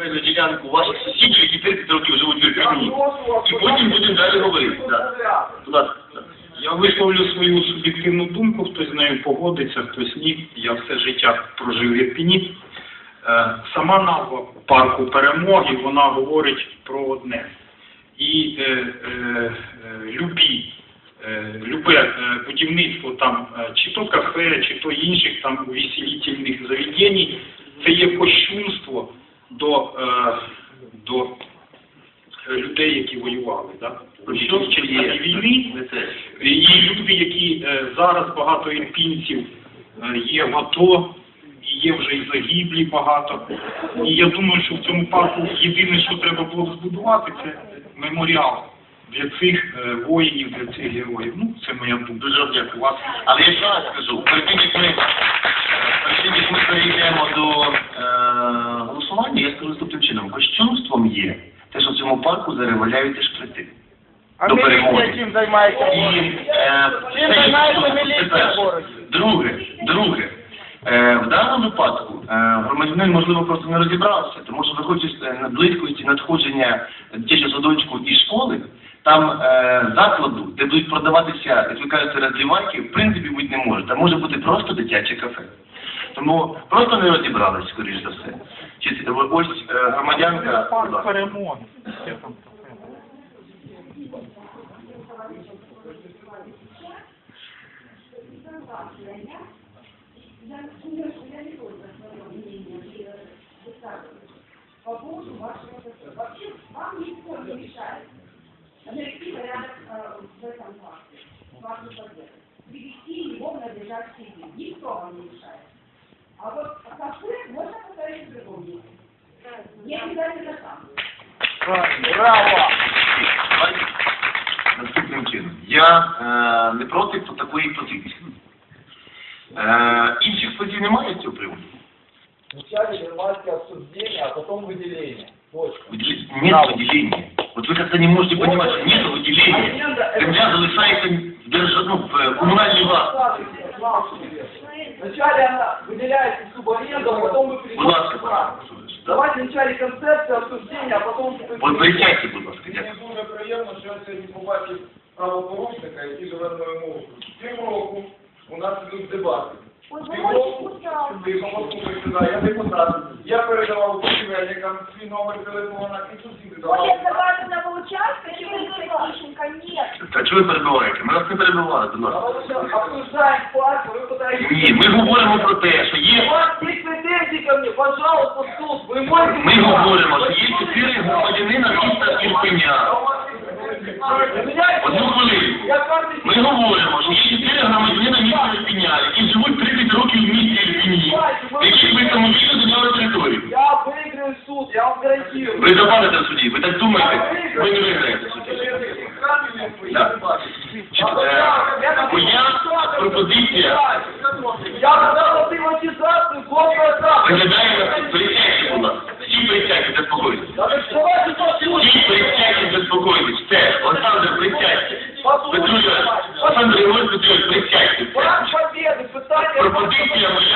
земельну ділянку ваших сусідів, які 30 років живуть в Ірпіні. І потім будемо далі говорити. Да. Будь ласка. Я висловлю свою суб'єктивну думку, хтось з нею погодиться, хтось ні. Я все життя прожив в Ірпіні. Е, Сама назва парку перемоги вона говорить про одне. І е, е, е, любі, е, любе е, будівництво там, чи то кафе, чи то інших там увеселительних заведень, це є кощунство до, е, до е, людей, які воювали. Да? Що Чи є? війни, і люди, які е, зараз багато ірпінців е, є в АТО, і є вже і загиблі багато. І я думаю, що в цьому парку єдине, що треба було збудувати, це меморіал для цих е, воїнів, для цих героїв. Ну, це моя думка. Дуже дякую вас. Але я ще раз скажу, перед тим, як ми, Кощунством є те, що в цьому парку зараз валяються шприти. А До перемоги. чим займається І, е, Чим займається міліція в городі? Друге, друге. Е, в даному випадку е, громадянин, можливо, просто не розібрався, тому що виходячи з, е, на близькості надходження дитячого садочку і школи, там е, закладу, де будуть продаватися, як ви кажете, розлівайки, в принципі бути не може. Там може бути просто дитяче кафе. Тому просто не розібрались, скоріш за все Чи це- ось е, громадянка. будь Парк ласка. перемоги. Що там таке? по поводу вашего ТТ. Вообще вам никто не мешает навести порядок э, в этом парке, в вашем подъезде. Привести его в надлежащий вид. Никто вам не мешает. А вот кафе можно поставить в другом месте. Не обязательно там. Браво! Наступним чином. Я е, не проти такої позиції. Е, інших позицій немає з цього приводу? Вначале громадское обсуждение, а потом выделение. Точка. Выдели- Нет выделения. Вот вы как-то не можете понимать, что нет выделения. Земля Вначале она выделяется в субаренду, а потом право. Професоре. Давайте вначале концепцию обсуждения, а потом... От присядьте, будь ласка, Мені дякую. дуже приємно, що я сьогодні побачив правопорушника, який живе в окрузі. Півроку у нас йдуть дебати. Півроку, тихо, послухайте, да, я депутат. Я передавав будівельникам свій номер телефона і сусіди давали. на участке, чи Тищенко? Нет. Та чого ви перебиваєте? Ми вас не перебивали, будь ласка. А мы сейчас обсуждаем парк, вы пытаетесь... Ні, ми говоримо про те, що У є... вас есть претензии ко мне, пожалуйста, в суд, вы можете... Ми говоримо, що є чотири громадянина міста Ірпеня. Одну хвилину. Я каждый Ми говоримо, що є чотири громадянина міста Ірпеня, які живуть 30 років в місті Ірпені, яких ви самовільно зайняли територію. Я выиграю суд, я вам гарантирую. Ви завалите в суді, ви так думаєте, ви не виграєте в суді. Да. Чи- е, Моя пропозиція Я подал приватизацию города. виглядає на присядьте, будь ласка. Всі присядьте, заспокойтесь. Да вы давайте послушайте. Всі присядьте, заспокойтесь. Все, Олександр, присядьте. Петруша, Олександр Ігорович Петрович, присядьте. Все. План победы, пытание... Пропозиція моя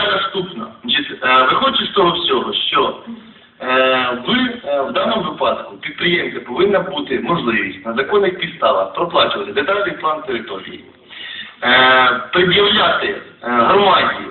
Даному випадку підприємця повинна бути можливість на законних підставах проплачувати детальний план території, е, пред'являти е, громаді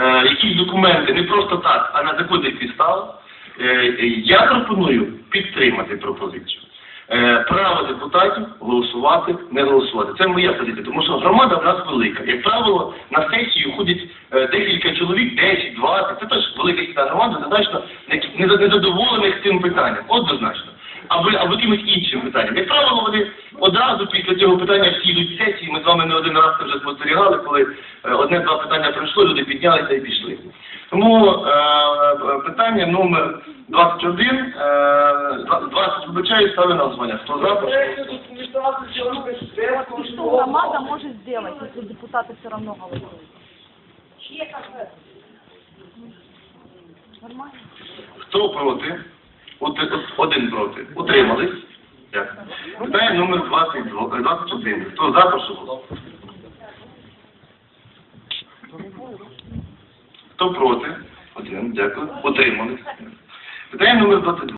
е, якісь документи не просто так, а на законних підставах. Е, я пропоную підтримати пропозицію. Е, Право депутатів голосувати, не голосувати. Це моя позиція, тому що громада в нас велика. Як правило, на сесію ходять е, декілька чоловік, 10, 20, це теж велика сіта громада, однозначно не- не- незадоволених цим питанням, однозначно. Або, або якимось іншим питанням. Як правило, вони одразу після цього питання всі йдуть сесії. Ми з вами не один раз це вже спостерігали, коли е, одне-два питання пройшло, люди піднялися і пішли. Тому е, питання номер 21, е, 20, вибачаю, ставлю на голосування. Хто за? И что громада может сделать, если депутаты все равно голосуют? Нормально? Хто проти? От- от- Один проти. Утримались? Дякую. Питання номер 22, е, 21. Хто за, прошу голосувати. Хто проти? Один, дякую. Утримались. Питання номер 22.